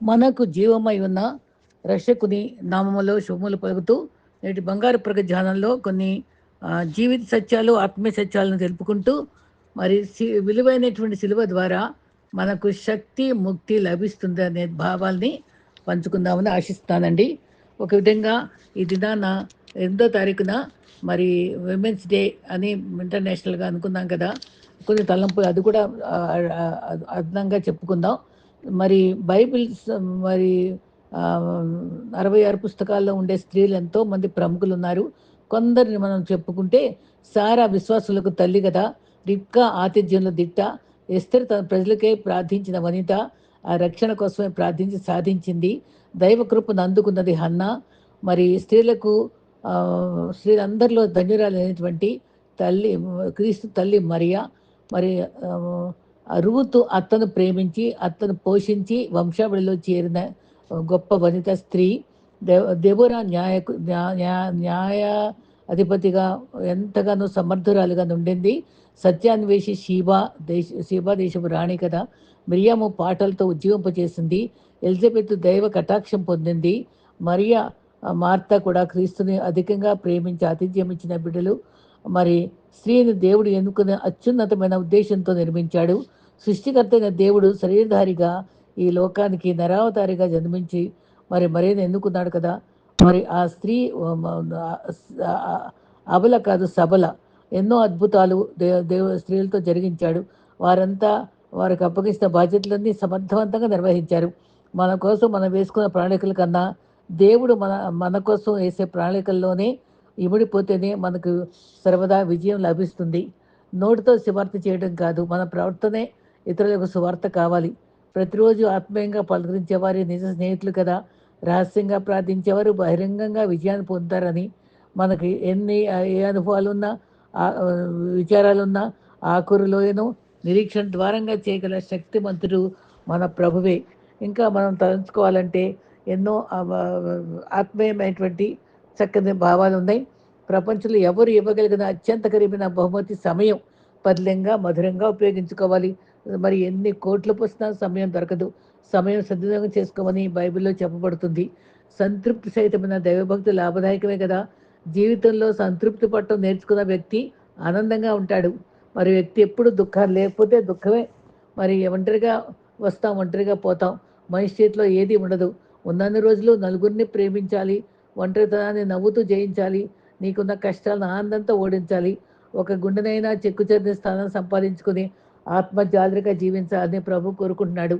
మనకు జీవమై ఉన్న రక్షకుని నామములో శుభములు పలుకుతూ నేటి బంగారు ప్రగ ధ్యానంలో కొన్ని జీవిత సత్యాలు ఆత్మీయ సత్యాలను తెలుపుకుంటూ మరి సి- విలువైనటువంటి సిలువ ద్వారా మనకు శక్తి ముక్తి లభిస్తుంది అనే భావాల్ని పంచుకుందామని ఆశిస్తానండి ఒక విధంగా ఈ దినాన ఎనిమిదో తారీఖున మరి విమెన్స్ డే అని ఇంటర్నేషనల్గా అనుకున్నాం కదా కొన్ని తలంపులు అది కూడా అదనంగా చెప్పుకుందాం. మరి బైబిల్స్ మరి అరవై ఆరు పుస్తకాల్లో ఉండే స్త్రీలు ఎంతో మంది ప్రముఖులు ఉన్నారు కొందరిని మనం చెప్పుకుంటే సారా విశ్వాసులకు తల్లి కదా రిప్కా ఆతిథ్యంలో దిట్ట ఎస్తర్ తన ప్రజలకే ప్రార్థించిన వనిత ఆ రక్షణ కోసమే ప్రార్థించి సాధించింది. దైవకృపను అందుకున్నది హన్న. మరి స్త్రీలకు స్త్రీలందరిలో ధన్యురాలైనటువంటి తల్లి క్రీస్తు తల్లి మరియా. మరి రూతు అత్తను ప్రేమించి అత్తను పోషించి వంశావళిలో చేరిన గొప్ప వనిత స్త్రీ దేవ దెబోరా న్యాయకు న్యాయ అధిపతిగా ఎంతగానో సమర్థురాలుగా ఉండింది సత్యాన్వేషి షీబా దేశ షీబా దేశపు రాణి కదా. మిరియాము పాటలతో ఉజ్జీవింపచేసింది ఎలిజబెత్ దైవ కటాక్షం పొందింది. మరియా మార్త కూడా క్రీస్తుని అధికంగా ప్రేమించి ఆతిథ్యం ఇచ్చిన బిడ్డలు. మరి స్త్రీని దేవుడు ఎన్నుకునే అత్యున్నతమైన ఉద్దేశంతో నిర్మించాడు. సృష్టికర్తైన దేవుడు శరీరధారిగా ఈ లోకానికి నరావతారిగా జన్మించి మరి మరేది ఎందుకున్నాడు కదా? మరి ఆ స్త్రీ అబల కాదు సబల. ఎన్నో అద్భుతాలు దే దేవ స్త్రీలతో జరిగించాడు. వారంతా వారికి అప్పగిస్తున్న బాధ్యతలన్నీ సమర్థవంతంగా నిర్వహించారు. మన కోసం మనం వేసుకున్న ప్రణాళికల కన్నా దేవుడు మన మన కోసం వేసే ప్రణాళికల్లోనే ఇమిడిపోతేనే మనకు సర్వదా విజయం లభిస్తుంది. నోటితో సువార్త చేయడం కాదు. మన ప్రవర్తనే ఇతరులకు సువార్త కావాలి. ప్రతిరోజు ఆత్మీయంగా పలకరించేవారి నిజ స్నేహితులు కదా. రహస్యంగా ప్రార్థించేవారు బహిరంగంగా విజయాన్ని పొందుతారని మనకి ఎన్ని ఏ అనుభవాలు ఉన్నా ఆ, విచారాలున్నా ఆకురులోయను నిరీక్షణ ద్వారంగా చేయగల శక్తిమంతుడు మన ప్రభువే. ఇంకా మనం తలంచుకోవాలంటే ఎన్నో ఆత్మీయమైనటువంటి చక్కని భావాలు ఉన్నాయి ప్రపంచంలో ఎవరు ఇవ్వగలిగిన అత్యంత ఖరీదైన బహుమతి సమయం పదిలంగా మధురంగా ఉపయోగించుకోవాలి. మరి ఎన్ని కోట్లు పోసినా సమయం దొరకదు. సమయం సద్వినియోగం చేసుకోమని బైబిల్లో చెప్పబడుతుంది. సంతృప్తి సహితమైన దైవభక్తి లాభదాయకమే కదా. జీవితంలో సంతృప్తి పట్టడం నేర్చుకున్న వ్యక్తి ఆనందంగా ఉంటాడు. మరి వ్యక్తి ఎప్పుడు దుఃఖాలు లేకపోతే దుఃఖమే. మరి ఒంటరిగా వస్తాం ఒంటరిగా పోతాం. మనిషి చేతిలో ఏది ఉండదు. ఉన్నన్ని రోజులు నలుగురిని ప్రేమించాలి. ఒంటరితనాన్ని నవ్వుతూ జయించాలి. నీకున్న కష్టాలను ఆనందంతో ఓడించాలి. ఒక గుండెనైనా చెక్కుచెరిన స్థానం సంపాదించుకుని ఆత్మజాలరిగా జీవించాలని ప్రభు కోరుకుంటున్నాడు.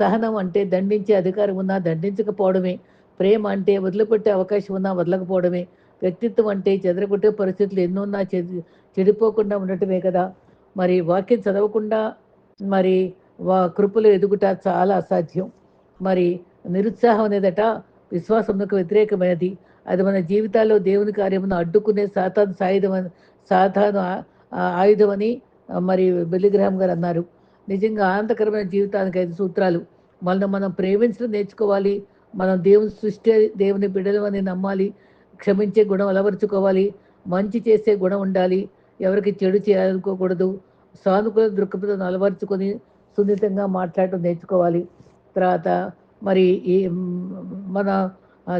సహనం అంటే దండించే అధికారం ఉన్నా దండించకపోవడమే. ప్రేమ అంటే వదిలిపెట్టే అవకాశం ఉన్నా వదలకపోవడమే. వ్యక్తిత్వం అంటే చెదరగొట్టే పరిస్థితులు ఎన్నున్నా చెడి చెడిపోకుండా ఉండటమే కదా. మరి వాక్యం చదవకుండా మరి వా కృపలు ఎదుగుట చాలా అసాధ్యం. మరి నిరుత్సాహం అనేదట విశ్వాసమునకు వ్యతిరేకమైనది. అది మన జీవితాల్లో దేవుని కార్యమును అడ్డుకునే సాతాను సాయుధం అని- సాతాను ఆయుధమని మరి బెల్లిగ్రహం గారు అన్నారు. నిజంగా ఆనందకరమైన జీవితానికి ఐదు సూత్రాలు. మనల్ని మనం ప్రేమించడం నేర్చుకోవాలి. మనం దేవుని సృష్టి దేవుని బిడ్డలు అని నమ్మాలి. క్షమించే గుణం అలవరుచుకోవాలి. మంచి చేసే గుణం ఉండాలి. ఎవరికి చెడు చేయాలనుకోకూడదు. సానుకూల దృక్పథం అలవరుచుకొని సున్నితంగా మాట్లాడటం నేర్చుకోవాలి. తర్వాత మరి ఈ మన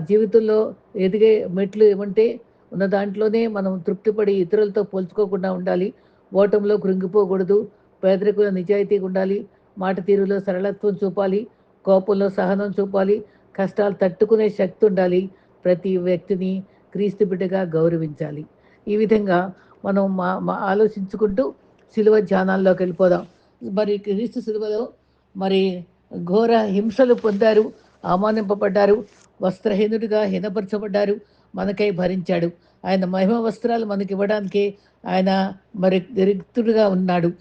జీవితంలో ఎదిగే మెట్లు ఏమంటే ఉన్న దాంట్లోనే మనం తృప్తిపడి ఇతరులతో పోల్చుకోకుండా ఉండాలి. ఓటంలో కృంగిపోకూడదు. పేదరికంలో నిజాయితీగా ఉండాలి. మాట తీరులో సరళత్వం చూపాలి. కోపంలో సహనం చూపాలి. కష్టాలు తట్టుకునే శక్తి ఉండాలి. ప్రతి వ్యక్తిని క్రీస్తు బిడ్డగా గౌరవించాలి. ఈ విధంగా మనం మా మా ఆలోచించుకుంటూ సిలువ ధ్యానాల్లోకి వెళ్ళిపోదాం. మరి క్రీస్తు సిలువలో మరి ఘోర హింసలు పొందారు. అవమానింపబడ్డారు. వస్త్రహీనుడిగా హీనపరచబడ్డారు. మనకై భరించాడు. ఆయన మహిమ వస్త్రాలు మనకి ఇవ్వడానికి ఆయన మరి రిక్తుడుగా ఉన్నాడు.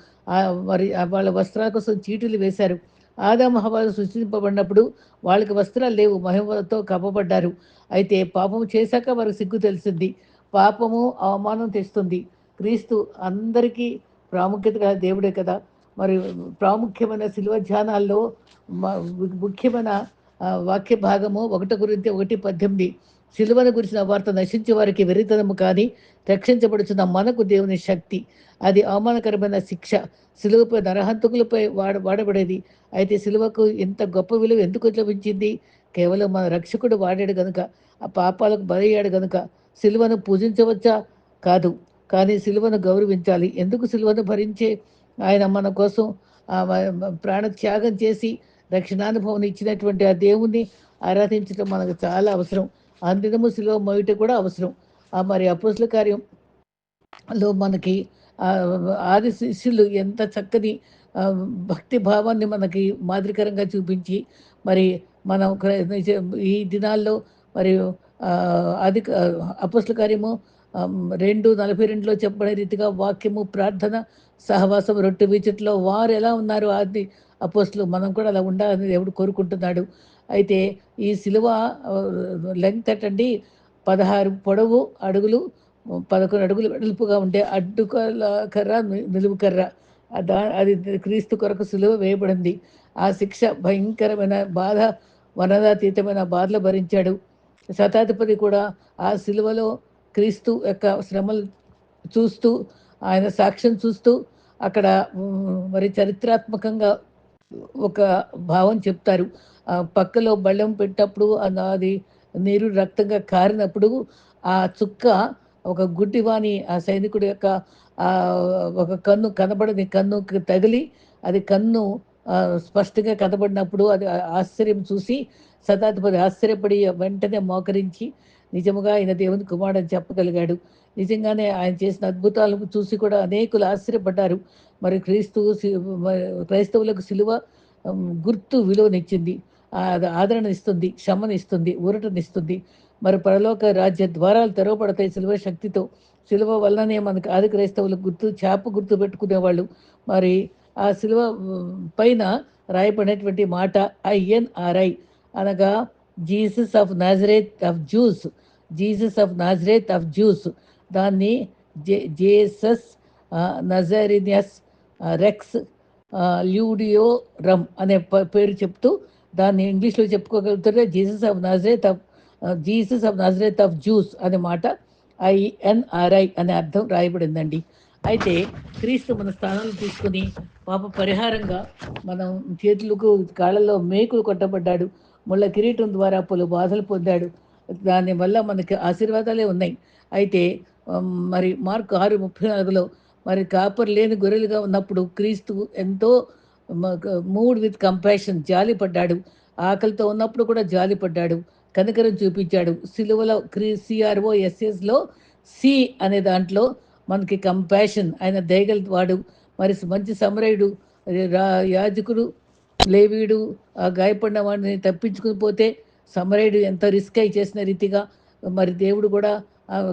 మరి వాళ్ళ వస్త్రాల కోసం చీటులు వేశారు. ఆదాము హవాలు సృష్టింపబడినప్పుడు వాళ్ళకి వస్త్రాలు లేవు మహిమతో కప్పబడ్డారు. అయితే పాపము చేశాక వారికి సిగ్గు తెలిసింది. పాపము అవమానం తెస్తుంది. క్రీస్తు అందరికీ ప్రాముఖ్యత దేవుడే కదా. మరి ప్రాముఖ్యమైన శిల్వ ధ్యానాల్లో ముఖ్యమైన వాక్య భాగము ఒకటి గురించి ఒకటి పద్దెనిమిది. సిలువను గురించిన వార్త నశించే వారికి వెరితనము కానీ రక్షించబడుచున్న మనకు దేవుని శక్తి. అది అవమానకరమైన శిక్ష. సిలువపై నరహంతకులపై వాడ వాడబడేది. అయితే సిలువకు ఇంత గొప్ప విలువ ఎందుకు లభించింది? కేవలం మన రక్షకుడు వాడాడు గనుక ఆ పాపాలకు బలయ్యాడు గనుక సిలువను పూజించవచ్చా? కాదు. కానీ సిలువను గౌరవించాలి. ఎందుకు సిలువను భరించే? ఆయన మన కోసం ప్రాణత్యాగం చేసి రక్షణానుభవం ఇచ్చినటువంటి ఆ దేవుణ్ణి ఆరాధించడం మనకు చాలా అవసరం. అందినము సిలువ మొయ్యట కూడా అవసరం. ఆ మరి అపోసుల కార్యంలో మనకి ఆది శిష్యులు ఎంత చక్కని భక్తి భావాన్ని మనకి మాదిరికరంగా చూపించి మరి మనం ఈ దినాల్లో మరి ఆ, అది కార్యము రెండు నలభై రెండులో చెప్పబడే రీతిగా వాక్యము ప్రార్థన సహవాసం రొట్టె విచిట్లో వారు ఎలా ఉన్నారు ఆది అపోస్టులు మనం కూడా అలా ఉండాలని దేవుడు కోరుకుంటున్నాడు. అయితే ఈ సిలువ లెంగ్త్ అటండి పదహారు పొడవు అడుగులు పదకొండు అడుగులు వెడల్పుగా ఉండే అడ్డుకల కర్ర నిలువు కర్ర. అది క్రీస్తు కొరకు సులువ వేయబడింది. ఆ శిక్ష భయంకరమైన బాధ వనదాతీతమైన బాధలు భరించాడు. శతాధిపతి కూడా ఆ సిలువలో క్రీస్తు యొక్క శ్రమలు చూస్తూ ఆయన సాక్ష్యం చూస్తూ అక్కడ మరి చరిత్రాత్మకంగా ఒక భావం చెప్తారు. పక్కలో బళ్ళెం పెట్టినప్పుడు అది నీరు రక్తంగా కారినప్పుడు ఆ చుక్క ఒక గుడ్డివాణి ఆ సైనికుడి యొక్క ఒక కన్ను కనబడని కన్నుకి తగిలి అది కన్ను స్పష్టంగా కనబడినప్పుడు అది ఆశ్చర్యం చూసి శతాధిపతి ఆశ్చర్యపడి వెంటనే మోకరించి నిజముగా ఆయన దేవుని కుమారుడు అని చెప్పగలిగాడు. నిజంగానే ఆయన చేసిన అద్భుతాలను చూసి కూడా అనేకులు ఆశ్చర్యపడ్డారు. మరి క్రీస్తు క్రైస్తవులకు సిలువ గుర్తు విలువనిచ్చింది. ఆదరణ ఇస్తుంది శమనిస్తుంది ఊరటనిస్తుంది. మరి పరలోక రాజ్య ద్వారాలు తెరవబడతాయి సిలువ శక్తితో. సిలువ వల్లనే మనకు ఆది క్రైస్తవులకు గుర్తు చేప గుర్తు పెట్టుకునేవాళ్ళు. మరి ఆ సిలువ పైన రాయబడినటువంటి మాట ఐఎన్ఆర్ఐ అనగా Jesus of Nazareth of Jews Jesus of Nazareth of Jews దాన్ని జే జేసస్ నజరినియస్ రెక్స్ ల్యూడియో రమ్ అనే ప- పేరు చెప్తూ దాన్ని ఇంగ్లీష్లో చెప్పుకోగలుగుతారే Jesus of Nazareth of Jesus of Nazareth of Jews అనే మాట ఐఎన్ఆర్ఐ అనే అర్థం రాయబడిందండి. అయితే క్రీస్తు మన స్థానాలు తీసుకుని పాప పరిహారంగా మనం చేతులకు కాళ్ళలో మేకులు కొట్టబడ్డాడు. ముళ్ళ కిరీటం ద్వారా పలు బాధలు పొందాడు. దానివల్ల మనకి ఆశీర్వాదాలే ఉన్నాయి. అయితే మరి మార్క్ ఆరు ముప్పై నాలుగులో మరి కాపర్ లేని గొర్రెలుగా ఉన్నప్పుడు క్రీస్తు ఎంతో మూడ్ విత్ కంపాషన్ జాలి పడ్డాడు. ఆకలితో ఉన్నప్పుడు కూడా జాలి పడ్డాడు. కనికరం చూపించాడు. సిలువలో క్రీ సిఆర్ఓ ఎస్ఎస్లో సి అనే దాంట్లో మనకి కంపాషన్. ఆయన దయగల వాడు. మరి మంచి సమరయుడు. రా యాజకుడు లేవీడు ఆ గాయపడిన వాడిని తప్పించుకుని పోతే సమరయుడు ఎంత రిస్క్ అయి చేసిన రీతిగా మరి దేవుడు కూడా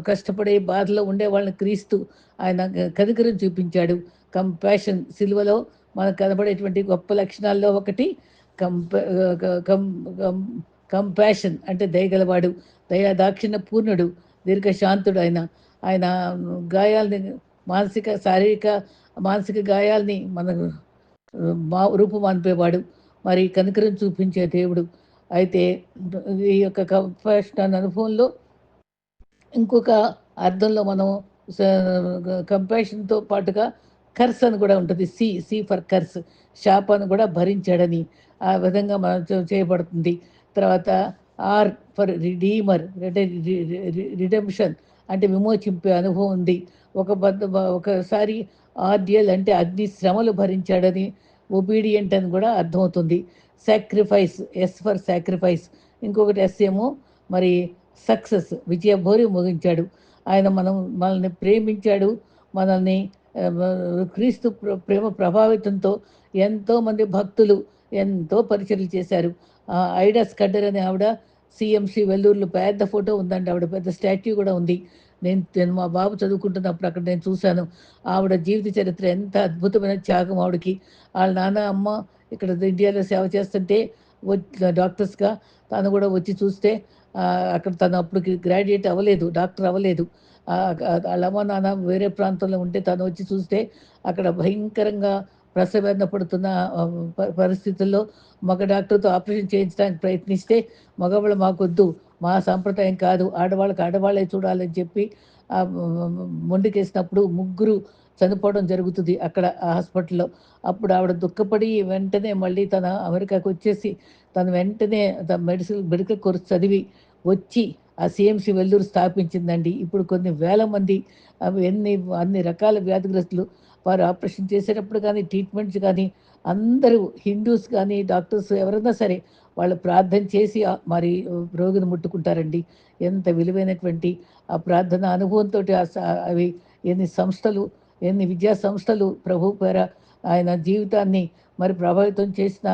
కష్టపడే బాధలో ఉండే వాళ్ళని క్రీస్తు ఆయన కనికరం చూపించాడు. కంపాషన్ సిలువలో మనకు కనబడేటువంటి గొప్ప లక్షణాల్లో ఒకటి కంప కం కంపాషన్ అంటే దయగలవాడు దయా దాక్షిణ పూర్ణుడు దీర్ఘశాంతుడు ఆయన ఆయన గాయాల్ని మానసిక శారీరక మానసిక గాయాల్ని మనకు మా రూపుమాన్పేవాడు మరి కనికరం చూపించే దేవుడు. అయితే ఈ యొక్క కంపాషన్ అనే అనుభవంలో ఇంకొక అర్థంలో మనం కంపాషన్తో పాటుగా కర్స్ అని కూడా ఉంటుంది. C C for curse. శాపాన్ని కూడా భరించాడని ఆ విధంగా మనం చేయబడుతుంది. తర్వాత ఆర్ ఫర్ రిడీమర్ రిడెంప్షన్ అంటే విమోచింపే అనుభవం ఉంది. ఒక బద్ద ఒకసారి ఆర్డియల్ అంటే అగ్ని శ్రమలు భరించాడని ఒబీడియంట్ అని కూడా అర్థమవుతుంది. Sacrifice S for sacrifice. ఇంకొకటి ఎస్ ఏమో మరి సక్సెస్ విజయభోరి ముగించాడు. ఆయన మనం మనల్ని ప్రేమించాడు మనల్ని క్రీస్తు ప్రేమ ప్రభావితంతో ఎంతోమంది భక్తులు ఎంతో పరిచయలు చేశారు. ఆ, ఐడా స్కడ్డర్ అనే ఆవిడ సిఎంసి వెల్లూరులో పెద్ద ఫోటో ఉందండి ఆవిడ పెద్ద స్టాట్యూ కూడా ఉంది. నేను నేను మా బాబు చదువుకుంటున్నప్పుడు అక్కడ నేను చూశాను. ఆవిడ జీవిత చరిత్ర ఎంత అద్భుతమైన త్యాగం ఆవిడకి. వాళ్ళ నాన్న అమ్మ ఇక్కడ ఇండియాలో సేవ చేస్తుంటే వచ్చి డాక్టర్స్గా తను కూడా వచ్చి చూస్తే అక్కడ తను అప్పుడు గ్రాడ్యుయేట్ అవ్వలేదు డాక్టర్ అవ్వలేదు. వాళ్ళ అమ్మ నాన్న వేరే ప్రాంతంలో ఉంటే తను వచ్చి చూస్తే అక్కడ భయంకరంగా ప్రసవేదన పడుతున్న పరిస్థితుల్లో మగ డాక్టర్తో ఆపరేషన్ చేయించడానికి ప్రయత్నిస్తే మగవాళ్ళు మాకొద్దు మా సాంప్రదాయం కాదు ఆడవాళ్ళకి ఆడవాళ్ళే చూడాలని చెప్పి మొండికేసినప్పుడు ముగ్గురు చనిపోవడం జరుగుతుంది అక్కడ ఆ హాస్పిటల్లో. అప్పుడు ఆవిడ దుఃఖపడి వెంటనే మళ్ళీ తన అమెరికాకు వచ్చేసి తను వెంటనే మెడిసిన్ మెడికల్ కోర్స్ చదివి వచ్చి ఆ సిఎంసి వెల్లూరు స్థాపించిందండి. ఇప్పుడు కొన్ని వేల మంది అవి ఎన్ని అన్ని రకాల వ్యాధిగ్రస్తులు వారు ఆపరేషన్ చేసేటప్పుడు కానీ ట్రీట్మెంట్స్ కానీ అందరూ హిందూస్ కానీ డాక్టర్స్ ఎవరైనా సరే వాళ్ళు ప్రార్థన చేసి మరి రోగిని ముట్టుకుంటారండి. ఎంత విలువైనటువంటి ఆ ప్రార్థన అనుభవంతో అవి ఎన్ని సంస్థలు ఎన్ని విద్యా సంస్థలు ప్రభు పేర ఆయన జీవితాన్ని మరి ప్రభావితం చేసిన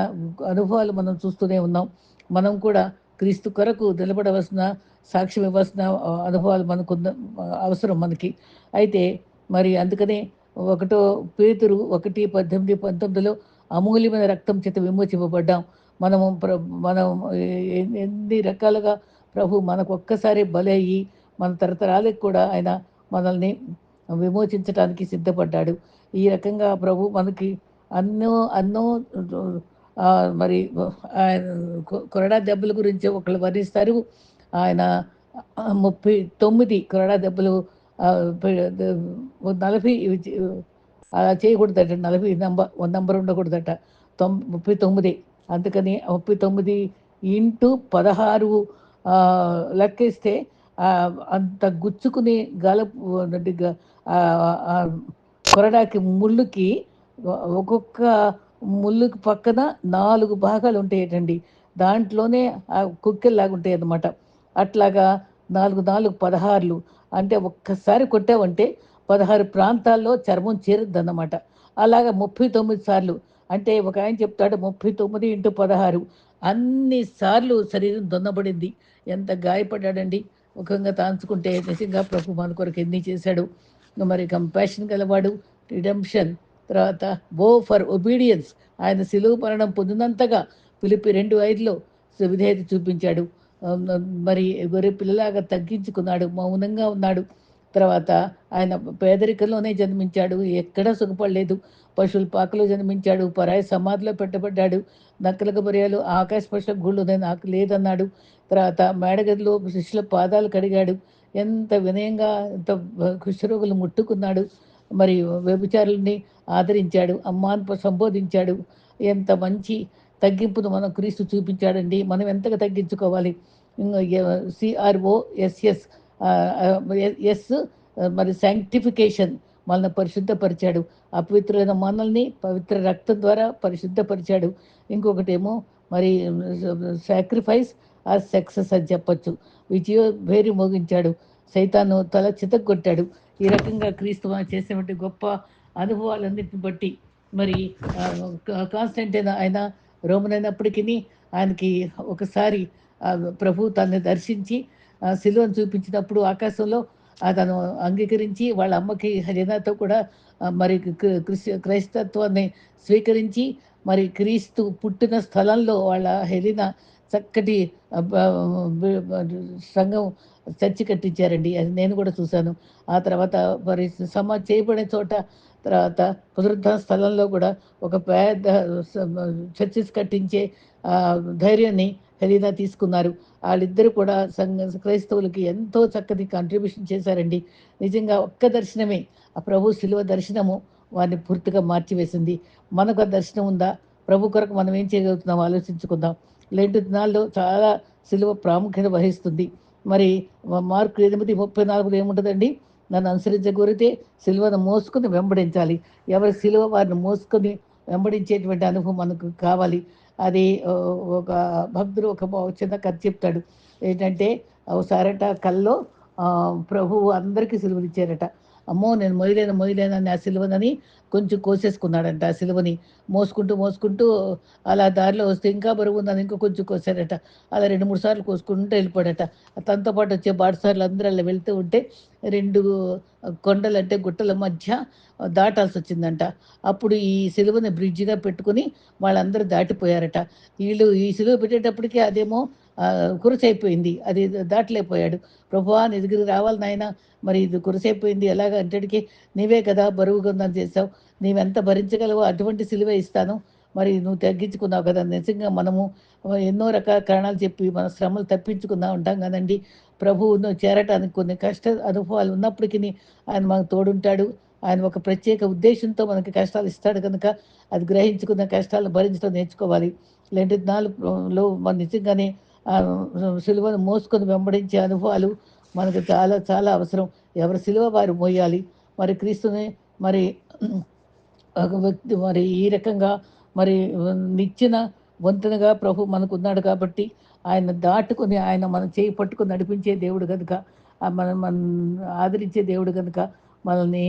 అనుభవాలు మనం చూస్తూనే ఉన్నాం. మనం కూడా క్రీస్తు కొరకు నిలబడవలసిన సాక్ష్యం ఇవ్వాల్సిన అనుభవాలు మనకు అవసరం మనకి. అయితే మరి అందుకనే ఒకటో పేతురు ఒకటి పద్దెనిమిది పంతొమ్మిదిలో అమూల్యమైన రక్తం చేత విమోచింపబడ్డాం. మనము ప్ర మనం ఎన్ని రకాలుగా ప్రభు మనకు ఒక్కసారి బలి అయ్యి మన తరతరాలకు కూడా ఆయన మనల్ని విమోచించడానికి సిద్ధపడ్డాడు. ఈ రకంగా ప్రభు మనకి అన్నో అన్నో మరి ఆయన కొరడా దెబ్బల గురించి ఒకళ్ళు వర్ణిస్తారు. ఆయన ముప్పై తొమ్మిది కొరడా దెబ్బలు నలభై అలా చేయకూడదట నలభై నంబర్ నంబర్ ఉండకూడదట తొం ముప్పై తొమ్మిది. అందుకని ముప్పై తొమ్మిది ఇంటూ పదహారు లెక్కేస్తే అంత గుచ్చుకుని గల కొరడాకి ముళ్ళుకి ఒక్కొక్క ముళ్ళుకి పక్కన నాలుగు భాగాలు ఉంటాయటండి. దాంట్లోనే ఆ కుక్కెల్లాగా ఉంటాయి అన్నమాట అట్లాగా నాలుగు నాలుగు పదహారులు అంటే ఒక్కసారి కొట్టావంటే పదహారు ప్రాంతాల్లో చర్మం చేరుద్దన్నమాట. అలాగా ముప్పై తొమ్మిది సార్లు అంటే ఒక ఆయన చెప్తాడు ముప్పై తొమ్మిది ఇంటూ పదహారు అన్ని సార్లు శరీరం దొన్నబడింది. ఎంత గాయపడ్డాడండి? ముఖంగా తాంచుకుంటే నిజంగా ప్రభు మన కొరకు ఎన్ని చేశాడు? మరి కంపాషన్ గలవాడు రిడెంప్షన్ తర్వాత బో ఫర్ ఒబీడియన్స్ ఆయన సిలువు మరణం పొందినంతగా పిలిపి రెండు ఐదులో విధేయత చూపించాడు. మరి గొర్రె పిల్లలాగా తగ్గించుకున్నాడు మౌనంగా ఉన్నాడు. తర్వాత ఆయన పేదరికంలోనే జన్మించాడు ఎక్కడా సుఖపడలేదు. పశువుల పాకలో జన్మించాడు పరాయి సమాధిలో పెట్టబడ్డాడు. నక్కలకు బరియాలు ఆకాశ పక్ష గుళ్ళు నాకు లేదన్నాడు. తర్వాత మేడగదిలో శిష్యుల పాదాలు కడిగాడు. ఎంత వినయంగా ఎంత కుష్ఠరోగులు ముట్టుకున్నాడు. మరి వ్యభిచారుల్ని ఆదరించాడు అమ్మాను సంబోధించాడు. ఎంత మంచి తగ్గింపును మనం క్రీస్తు చూపించాడండి. మనం ఎంతగా తగ్గించుకోవాలి? సిఆర్ఓ ఎస్ఎస్ ఎస్ మరి శాంక్టిఫికేషన్ మనల్ని పరిశుద్ధపరిచాడు. అపవిత్రమైన మనల్ని పవిత్ర రక్తం ద్వారా పరిశుద్ధపరిచాడు. ఇంకొకటేమో మరి సాక్రిఫైస్ ఆ సక్సెస్ అని చెప్పొచ్చు. విజయో వేరు మోగించాడు. సైతాను తల చితగొట్టాడు ఈ రకంగా క్రీస్తు మనం చేసేటువంటి గొప్ప అనుభవాలన్నిటిని బట్టి మరి కాన్స్టెంట్ అయినా ఆయన రోమనైనప్పటికీ ఆయనకి ఒకసారి ప్రభు తనని దర్శించి సిలువను చూపించినప్పుడు ఆకాశంలో అతను అంగీకరించి వాళ్ళ అమ్మకి హరినాతో కూడా మరి క్రైస్తత్వాన్ని స్వీకరించి మరి క్రీస్తు పుట్టిన స్థలంలో వాళ్ళ హెలిన చక్కటి సంఘం చర్చి కట్టించారండి. అది నేను కూడా చూశాను. ఆ తర్వాత మరి సమా చేయబడిన చోట తర్వాత పునరుద్ధరణ స్థలంలో కూడా ఒక పెద్ద చర్చెస్ కట్టించే ధైర్యాన్ని హెలీనా తీసుకున్నారు. వాళ్ళిద్దరు కూడా సంఘ క్రైస్తవులకి ఎంతో చక్కటి కాంట్రిబ్యూషన్ చేశారండి. నిజంగా ఒక్క దర్శనమే ఆ ప్రభు శిలువ దర్శనము వారిని పూర్తిగా మార్చివేసింది. మనకు ఆ దర్శనం ఉందా? ప్రభు కొరకు మనం ఏం చేయగలుగుతున్నాం? ఆలోచించుకుందాం. రెండు దినాల్లో చాలా శిలువ ప్రాముఖ్యత వహిస్తుంది. మరి మార్కు ఎనిమిది ముప్పై నాలుగులో ఏముంటుందండి? నన్ను అనుసరించగోరితే సిలువను మోసుకుని వెంబడించాలి. ఎవరి సిలువ వారిని మోసుకొని వెంబడించేటువంటి అనుభవం మనకు కావాలి. అది ఒక భక్తుడు ఒక చిన్న కథ చెప్తాడు. ఏంటంటే ఒకసారట కల్లో ప్రభువు అందరికీ సిలువనిచ్చారట. ఇచ్చారట అమ్మో నేను మొయ్యలేను మొయ్యలేనని ఆ సిలువనని కొంచెం కోసేసుకున్నాడంట ఆ సిలువని. మోసుకుంటూ మోసుకుంటూ అలా దారిలో వస్తే ఇంకా బరువు ఉందని ఇంకా కొంచెం కోసారట అలా రెండు మూడు సార్లు కోసుకుంటూ వెళ్ళిపోయాడట. తనతో పాటు వచ్చే బాటసార్లు అందరూ అలా వెళ్తూ ఉంటే రెండు కొండలు అంటే గుట్టల మధ్య దాటాల్సి వచ్చిందంట. అప్పుడు ఈ సిలువని బ్రిడ్జిగా పెట్టుకుని వాళ్ళందరూ దాటిపోయారట. వీళ్ళు ఈ సిలువ పెట్టేటప్పటికి అదేమో కురసైపోయింది. అది దాటలేకపోయాడు. ప్రభువా నీ దగ్గరికి రావాలి నాయన. మరి ఇది కురసైపోయింది. ఎలాగ? అంటడికి నీవే కదా బరువుగా ఉందని చేసావు నీవెంత భరించగలవో అటువంటి సిలువ ఇస్తాను. మరి నువ్వు తగ్గించుకున్నావు కదా. నిజంగా మనము ఎన్నో రకాల కారణాలు చెప్పి మన శ్రమలు తప్పించుకున్నా ఉంటాం కదండి. ప్రభువును చేరటానికి కొన్ని కష్ట అనుభవాలు ఉన్నప్పటికీ ఆయన మనకు తోడుంటాడు. ఆయన ఒక ప్రత్యేక ఉద్దేశంతో మనకి కష్టాలు ఇస్తాడు కనుక అది గ్రహించుకున్న కష్టాలను భరించడం నేర్చుకోవాలి. లేదంటే నాలుగులో మన నిజంగానే సిలువను మోసుకొని వెంబడించే అనుభవాలు మనకు చాలా చాలా అవసరం. ఎవరు సిలువ వారు మోయాలి. మరి క్రీస్తుని మరి ఒక వ్యక్తి మరి ఈ రకంగా మరి నిచ్చిన వంతెనగా ప్రభు మనకు ఉన్నాడు కాబట్టి ఆయన దాటుకొని ఆయన మనం చేయి పట్టుకొని నడిపించే దేవుడు కనుక ఆ మనం మన ఆదరించే దేవుడు కనుక మనల్ని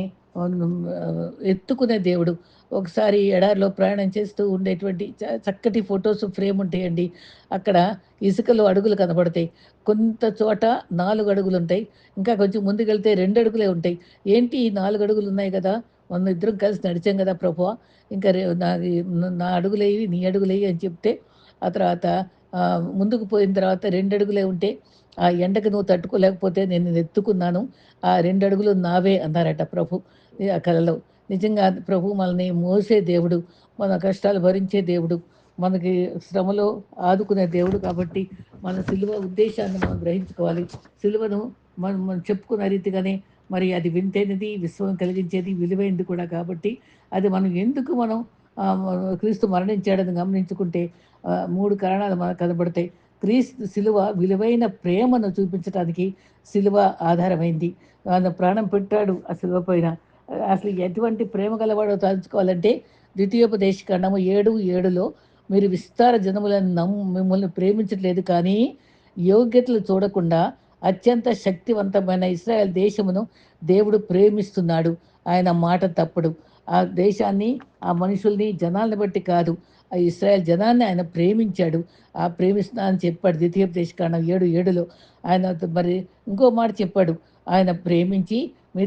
ఎత్తుకునే దేవుడు. ఒకసారి ఎడారిలో ప్రయాణం చేస్తూ ఉండేటువంటి చ- చక్కటి ఫొటోస్ ఫ్రేమ్ ఉంటాయండి. అక్కడ ఇసుకలో అడుగులు కనబడతాయి. కొంత చోట నాలుగు అడుగులు ఉంటాయి. ఇంకా కొంచెం ముందుకెళ్తే రెండు అడుగులే ఉంటాయి. ఏంటి ఈ నాలుగు అడుగులు ఉన్నాయి కదా? మనం ఇద్దరం కలిసి నడిచాం కదా ప్రభు ఇంకా రే నా అడుగులేవి నీ అడుగులేవి అని చెప్తే ఆ తర్వాత ముందుకు పోయిన తర్వాత రెండు అడుగులే ఉంటే ఆ ఎండకు నువ్వు తట్టుకోలేకపోతే నేను ఎత్తుకున్నాను. ఆ రెండు అడుగులు నావే అన్నారట ప్రభు. ఆ కళలో. నిజంగా ప్రభు మనల్ని మోసే దేవుడు మన కష్టాలు భరించే దేవుడు మనకి శ్రమలో ఆదుకునే దేవుడు కాబట్టి మన సిలువ ఉద్దేశాన్ని మనం గ్రహించుకోవాలి. సిలువను మనం మనం చెప్పుకున్న రీతిగానే మరి అది వింతైనది విశ్వం కలిగించేది విలువైనది కూడా కాబట్టి అది మనం ఎందుకు మనం క్రీస్తు మరణించాడని గమనించుకుంటే మూడు కారణాలు మనకు కనబడతాయి. క్రీస్తు సిలువ విలువైన ప్రేమను చూపించడానికి సిలువ ఆధారమైంది. ఆయన ప్రాణం పెట్టాడు ఆ సిలువ పైన. అసలు ఎటువంటి ప్రేమ గలవాడో తలుచుకోవాలంటే ద్వితీయోపదేశ ఖండము ఏడు ఏడులో మీరు విస్తార జనములను నమ్ము మిమ్మల్ని ప్రేమించట్లేదు కానీ యోగ్యతలు చూడకుండా అత్యంత శక్తివంతమైన ఇస్రాయల్ దేశమును దేవుడు ప్రేమిస్తున్నాడు. ఆయన మాట తప్పుడు. ఆ దేశాన్ని ఆ మనుషుల్ని జనాల్ని బట్టి కాదు. ఆ ఇస్రాయల్ జనాన్ని ఆయన ప్రేమించాడు. ఆ ప్రేమిస్తున్నా అని చెప్పాడు ద్వితీయోపదేశ కారణం ఏడు ఏడులో. ఆయన మరి ఇంకో మాట చెప్పాడు. ఆయన ప్రేమించి మీ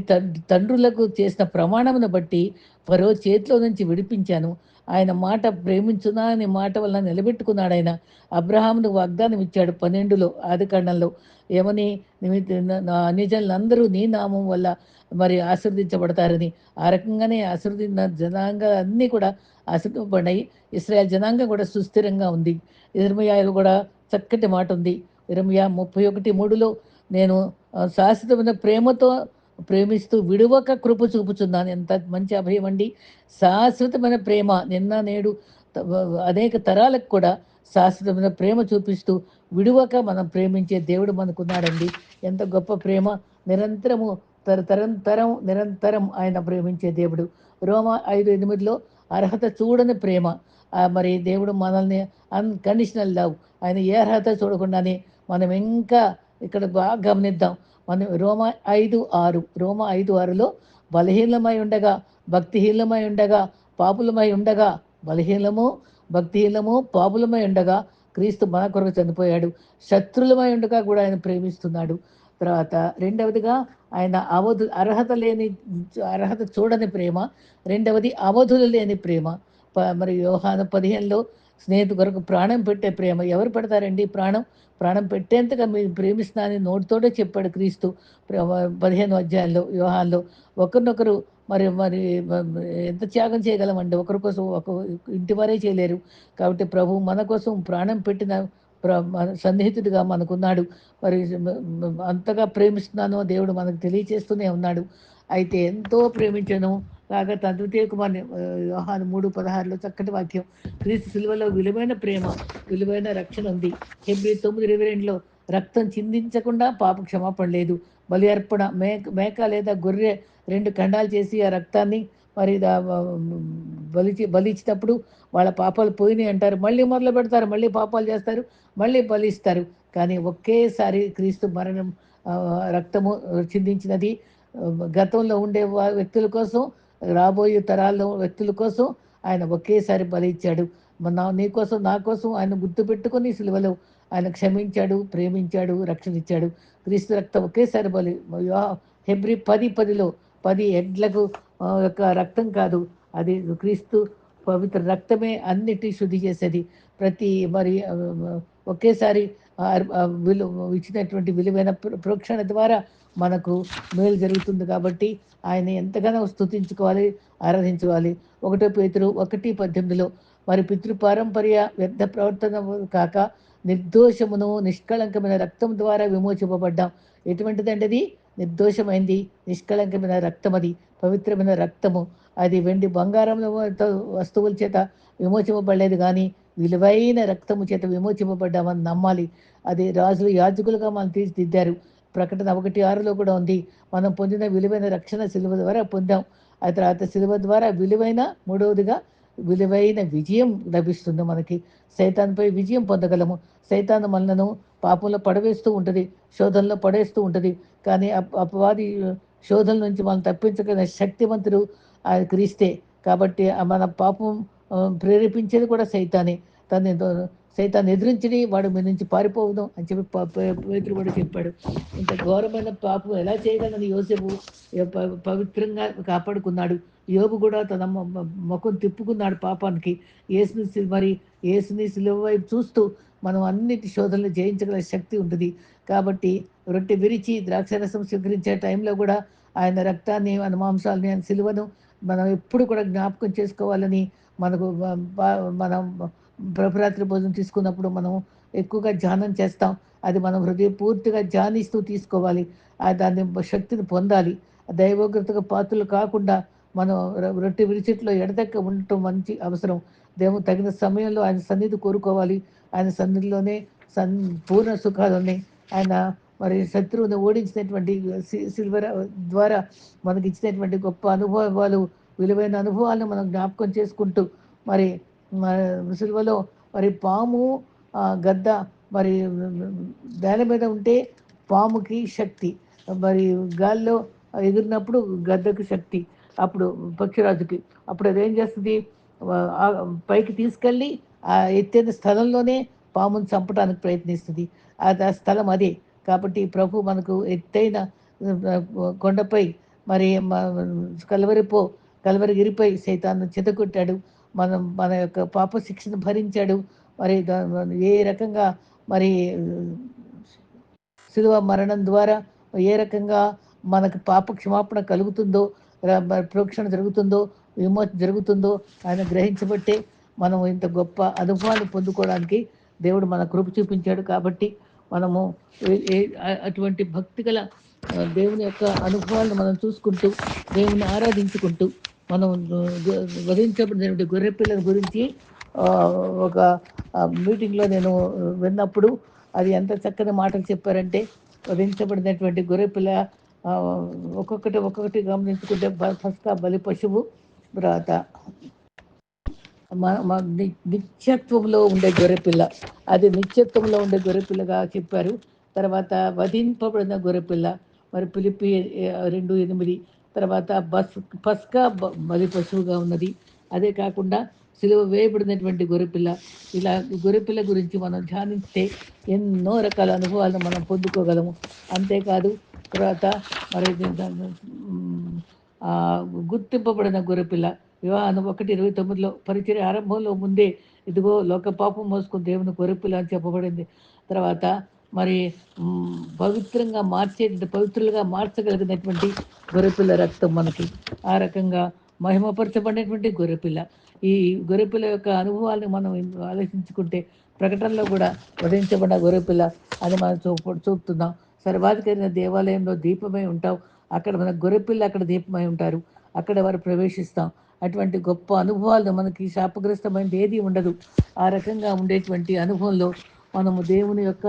తండ్రులకు చేసిన ప్రమాణమును బట్టి పరో చేతిలో నుంచి విడిపించాను. ఆయన మాట ప్రేమించునా అనే మాట వల్ల నిలబెట్టుకున్నాడు ఆయన అబ్రహామును వాగ్దానం ఇచ్చాడు పన్నెండులో ఆదికాండంలో ఏమని? నిమిత్త నా నీ నామం వల్ల మరి ఆశీర్వదించబడతారని. ఆ రకంగానే ఆశీర్వదించిన జనాంగాలు అన్నీ కూడా ఆశీర్వపడినాయి ఇస్రాయల్ జనాంగం కూడా సుస్థిరంగా ఉంది. ఇర్మయాలు కూడా చక్కటి మాట ఉంది. ఇరమయా ముప్పై ఒకటి మూడులో నేను శాశ్వతమైన ప్రేమతో ప్రేమిస్తూ విడువక కృప చూపుచున్నాను. ఎంత మంచి అభయం అండి. శాశ్వతమైన ప్రేమ. నిన్న నేడు అనేక తరాలకు కూడా శాశ్వతమైన ప్రేమ చూపిస్తూ విడువక మనం ప్రేమించే దేవుడు మనకున్నాడండి. ఎంత గొప్ప ప్రేమ. నిరంతరము తర తరంతరం నిరంతరం ఆయన ప్రేమించే దేవుడు. రోమ ఐదు ఎనిమిదిలో అర్హత చూడని ప్రేమ. మరి దేవుడు మనల్ని అన్కండిషనల్ లవ్ ఆయన ఏ అర్హత చూడకుండానే మనం ఇంకా ఇక్కడ బాగా గమనిద్దాం. మనం రోమ ఐదు ఆరు రోమ ఐదు ఆరులో బలహీనమై ఉండగా భక్తిహీనమై ఉండగా పాపులమై ఉండగా బలహీనము భక్తిహీనము పాపులమై ఉండగా క్రీస్తు మన కొరకు చనిపోయాడు. శత్రులమై ఉండగా కూడా ఆయన ప్రేమిస్తున్నాడు. తర్వాత రెండవదిగా ఆయన అవధు అర్హత లేని అర్హత చూడని ప్రేమ. రెండవది అవధులు లేని ప్రేమ. మరి వ్యవహారం పదిహేనులో స్నేహితు కొరకు ప్రాణం పెట్టే ప్రేమ. ఎవరు పెడతారండి? ప్రాణం ప్రాణం పెట్టేంతగా మీరు ప్రేమిస్తున్నానని నోటితోటే చెప్పాడు క్రీస్తు. ప్ర- పదిహేను అధ్యాయంలో వ్యూహాల్లో ఒకరినొకరు మరి మరి ఎంత త్యాగం చేయగలమండి? ఒకరి కోసం ఒక ఇంటి వారే చేయలేరు. కాబట్టి ప్రభు మన కోసం ప్రాణం పెట్టిన ప్ర మన సన్నిహితుడిగా మనకున్నాడు. మరి అంతగా ప్రేమిస్తున్నానో దేవుడు మనకు తెలియచేస్తూనే ఉన్నాడు. అయితే ఎంతో ప్రేమించను. కాగా తద్వితీయ కుమార్ని వ్యవహారం మూడు పదహారులో చక్కటి వాక్యం. క్రీస్తు సిలువలో విలువైన ప్రేమ విలువైన రక్షణ ఉంది. హెబ్రి తొమ్మిది ఇరవై రెండులో రక్తం చిందించకుండా పాప క్షమాపణ లేదు బలి అర్పణ మేక మేక లేదా గొర్రె రెండు ఖండాలు చేసి ఆ రక్తాన్ని మరి దా- బలి బలి ఇచ్చినప్పుడు వాళ్ళ పాపాలు పోయినాయి అంటారు. మళ్ళీ మొదలు పెడతారు మళ్ళీ పాపాలు చేస్తారు మళ్ళీ బలిస్తారు కానీ ఒకేసారి క్రీస్తు మరణం రక్తము చిందించినది. గతంలో ఉండే వ్యక్తుల కోసం రాబోయే తరాల్లో వ్యక్తుల కోసం ఆయన ఒకేసారి బలి ఇచ్చాడు. నా నీ కోసం నా కోసం ఆయన గుర్తు పెట్టుకొని సిలువలో ఆయన క్షమించాడు ప్రేమించాడు రక్షణ ఇచ్చాడు. క్రీస్తు రక్తం ఒకేసారి బలి హెబ్రి పది పదిలో పది ఎడ్లకు యొక్క రక్తం కాదు. అది క్రీస్తు పవిత్ర రక్తమే అన్నిటి శుద్ధి చేసేది. ప్రతి మరి ఒకేసారి విలువ ఇచ్చినటువంటి విలువైన ప్ర- ప్రోక్షణ ద్వారా మనకు మేలు జరుగుతుంది కాబట్టి ఆయన ఎంతగానో స్థుతించుకోవాలి ఆరాధించుకోవాలి. ఒకటో పేతురు ఒకటి పద్దెనిమిదిలో మరి పితృపారంపర్య వ్యర్థ ప్రవర్తన కాక నిర్దోషమును నిష్కళంకమైన రక్తం ద్వారా విమోచింపబడ్డాం. ఎటువంటిదంటే అది? నిర్దోషమైంది నిష్కళంకమైన రక్తం అది పవిత్రమైన రక్తము. అది వెండి బంగారంలో వస్తువుల చేత విమోచింపబడలేదు కానీ విలువైన రక్తము చేత విమోచింపబడ్డామని నమ్మాలి. అది రాజులు యాజకులుగా మనం తీర్చిదిద్దారు. ప్రకటన ఒకటి ఆరులో కూడా ఉంది. మనం పొందిన విలువైన రక్షణ శిలువ ద్వారా పొందాం. ఆ తర్వాత శిలువ ద్వారా విలువైన మూడవదిగా విలువైన విజయం లభిస్తుంది మనకి. సైతాన్పై విజయం పొందగలము. సైతాన్ మనలను పాపంలో పడవేస్తూ ఉంటుంది. శోధనలో పడేస్తూ ఉంటుంది. కానీ అప్ అపవాది శోధన నుంచి మనం తప్పించగలిగిన శక్తివంతుడు ఆ క్రీస్తే. కాబట్టి మన పాపం ప్రేరేపించేది కూడా సైతానే. తను సైతాన్ని ఎదిరించని వాడు మీ నుంచి పారిపోవడం అని చెప్పి పవిత్రుడు కూడా చెప్పాడు. ఇంత ఘోరమైన పాపం ఎలా చేయగలని యోసేపు ప- పవిత్రంగా కాపాడుకున్నాడు. యోబు కూడా తన ముఖం తిప్పుకున్నాడు పాపానికి. యేసుని మరి ఏసుని సిలువ వైపు చూస్తూ మనం అన్నిటి శోధనలు జయించగల శక్తి ఉంటుంది. కాబట్టి రొట్టె విరిచి ద్రాక్షరసం స్వీకరించే టైంలో కూడా ఆయన రక్తాన్ని ఆయన మాంసాలని ఆయన సిలువను మనం ఎప్పుడు కూడా జ్ఞాపకం చేసుకోవాలని మనకు మనం ప్రభరాత్రి భోజనం తీసుకున్నప్పుడు మనం ఎక్కువగా ధ్యానం చేస్తాం. అది మనం హృదయపూర్తిగా ధ్యానిస్తూ తీసుకోవాలి. దాని దాన్ని శక్తిని పొందాలి. దైవోగ్రతకు పాత్రలు కాకుండా మనం రొట్టె విరిచిట్లో ఎడతెక్క ఉండటం మంచి అవసరం. దేవు తగిన సమయంలో ఆయన సన్నిధి కోరుకోవాలి. ఆయన సన్నిధిలోనే సన్ పూర్ణ సుఖాలు ఉన్నాయి ఆయన మరి శత్రువుని ఓడించినటువంటి సి- సిల్వర్ ద్వారా మనకి ఇచ్చినటువంటి గొప్ప అనుభవాలు విలువైన అనుభవాలను మనం జ్ఞాపకం చేసుకుంటూ మరి సిల్వలో మరి పాము గద్ద మరి దాని మీద ఉంటే పాముకి శక్తి. మరి గాల్లో ఎగిరినప్పుడు గద్దకు శక్తి. అప్పుడు పక్షిరాజుకి. అప్పుడు అదేం చేస్తుంది? పైకి తీసుకెళ్ళి ఆ ఎత్తైన స్థలంలోనే పామును చంపడానికి ప్రయత్నిస్తుంది. అది ఆ స్థలం అదే. కాబట్టి ప్రభు మనకు ఎత్తైన కొండపై మరి కలవరిపో కలవరిగిరిపై సైతాన్ని చెదకొట్టాడు. మనం మన యొక్క పాప శిక్షను భరించాడు. మరి ఏ రకంగా మరి శిలువ మరణం ద్వారా ఏ రకంగా మనకు పాప క్షమాపణ కలుగుతుందో ప్రోక్షణ జరుగుతుందో విమోచన జరుగుతుందో ఆయన గ్రహించబట్టే మనం ఇంత గొప్ప అనుభవాన్ని పొందుకోవడానికి దేవుడు మన కృప చూపించాడు కాబట్టి మనము ఏ- అటువంటి భక్తి గల దేవుని యొక్క అనుభవాలను మనం చూసుకుంటూ దేవుని ఆరాధించుకుంటూ మనం వధించబడినటువంటి గొర్రె పిల్లల గురించి ఒక మీటింగ్లో నేను విన్నప్పుడు అది ఎంత చక్కని మాటలు చెప్పారంటే వధించబడినటువంటి గొర్రె పిల్ల ఒక్కొక్కటి ఒక్కొక్కటి గమనించుకుంటే ఫస్ట్ బలి పశువు తర్వాత మా ని- నిత్యత్వంలో ఉండే గొర్రెపిల్ల అది నిత్యత్వంలో ఉండే గొర్రెపిల్లగా చెప్పారు. తర్వాత వధింపబడిన గొర్రెపిల్ల మరి పిలిపి రెండు ఎనిమిది తర్వాత బస్ పస్కా బ- బలి పశువుగా ఉన్నది. అదే కాకుండా సిలువ వేయబడినటువంటి గొర్రెపిల్ల. ఇలా ఈ గొర్రెపిల్ల గురించి మనం ధ్యానిస్తే ఎన్నో రకాల అనుభవాలను మనం పొందుకోగలము. అంతేకాదు తర్వాత మరి గుర్తింపబడిన గొర్రెపిల్ల. వివాహం ఒకటి ఇరవై తొమ్మిదిలో పరిచయ ఆరంభంలో ముందే ఇదిగో లోక పాపం మోసుకుని దేవుని గొర్రెపిల్ల అని చెప్పబడింది. తర్వాత మరి పవిత్రంగా మార్చే పవిత్రులుగా మార్చగలిగినటువంటి గొర్రెపిల్ల రక్తం మనకి. ఆ రకంగా మహిమపరచబడినటువంటి గొర్రెపిల్ల. ఈ గొర్రెపిల్ల యొక్క అనుభవాలను మనం ఆలోచించుకుంటే ప్రకటనలో కూడా వధించబడిన గొర్రెపిల్ల అని మనం చూపు చూపుతున్నాం. సర్వాధికారిన దేవాలయంలో దీపమై ఉంటాం అక్కడ మన గొర్రెపిల్ల అక్కడ దీపమై ఉంటారు. అక్కడ వారు ప్రవేశిస్తాం. అటువంటి గొప్ప అనుభవాలు మనకి శాపగ్రస్తమైనది ఏది ఉండదు. ఆ రకంగా ఉండేటువంటి అనుభవంలో మనము దేవుని యొక్క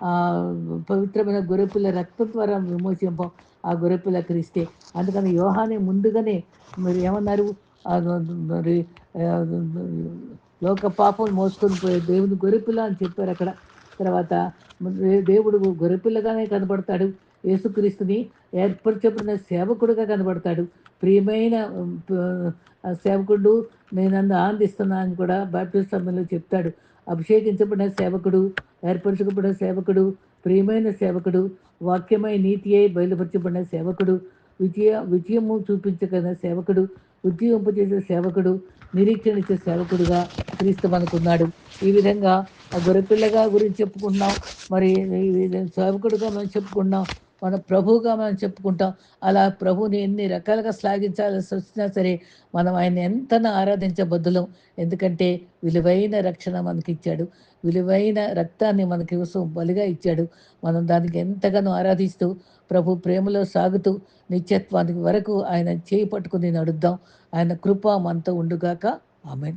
ఆ, పవిత్రమైన గొరపుల రక్త ద్వారా విమోచింపం ఆ గొరపుల క్రీస్తే. అందుకని యోహానే ముందుగానే మరి ఏమన్నారు? మరి లోక పాపం మోసుకొని పోయే దేవుని గొర్రెపిల్ల అని చెప్పారు అక్కడ. తర్వాత దేవుడు గొర్రెపిల్లగానే కనబడతాడు. యేసుక్రీస్తుని ఏర్పరచబడిన సేవకుడుగా కనబడతాడు. ప్రియమైన సేవకుడు నేను నన్ను ఆనందిస్తున్నా అని కూడా బాప్టిస్ట్ సమయంలో చెప్తాడు. అభిషేకించబడిన సేవకుడు ఏర్పరచబడిన సేవకుడు ప్రియమైన సేవకుడు వాక్యమై నీతి అయి బయలుపరచబడిన సేవకుడు విజయ విజయము చూపించగలిగిన సేవకుడు ఉద్యోగింపజేసే సేవకుడు నిరీక్షణ ఇచ్చే సేవకుడుగా క్రీస్తు అనుకున్నాడు ఈ విధంగా ఆ గొర్రెపిల్లగా గురించి చెప్పుకున్నాం మరి సేవకుడుగా మనం చెప్పుకున్నాం మన ప్రభువుగా మనం చెప్పుకుంటాం. అలా ప్రభుని ఎన్ని రకాలుగా శ్లాఘించాల్సి వచ్చినా సరే మనం ఆయన ఎంతనో ఆరాధించబద్దులం. ఎందుకంటే విలువైన రక్షణ మనకి ఇచ్చాడు. విలువైన రక్తాన్ని మనకి కోసం బలిగా ఇచ్చాడు. మనం దానికి ఎంతగానో ఆరాధిస్తూ ప్రభు ప్రేమలో సాగుతూ నిత్యత్వానికి వరకు ఆయన చేయి పట్టుకుని నడుద్దాం. ఆయన కృప మనతో ఉండుగాక. ఆమెన్.